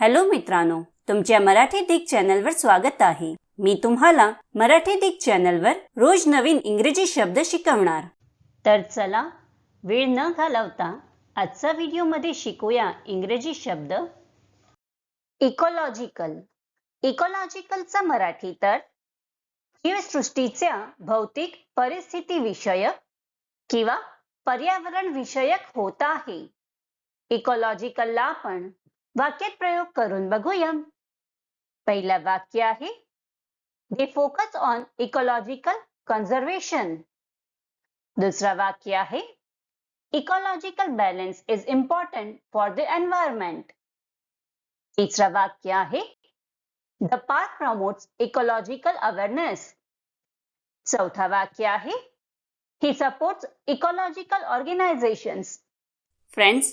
Hello मित्रांनो तुमच्या मराठी दिग चॅनलवर स्वागत आहे. मी तुम्हाला मराठी दिग चॅनलवर रोज नवीन इंग्रजी शब्द शिकवणार. तर चला वेळ न घालवता आजचा व्हिडिओमध्ये शिकूया इंग्रजी शब्द. इकोलॉजिकल इकोलॉजिकलचा मराठी तर जीवसृष्टीच्या भौतिक परिस्थिती विषयक किंवा पर्यावरण विषयक होत आहे. इकोलॉजिकलला आपण वाक्यात प्रयोग करून बघूया. पहिला वाक्य आहे the focus on ecological conservation दुसरा वाक्य आहे ecological balance is important for the environment तिसरा वाक्य आहे the park promotes ecological awareness चौथा वाक्य आहे he supports ecological organisations friends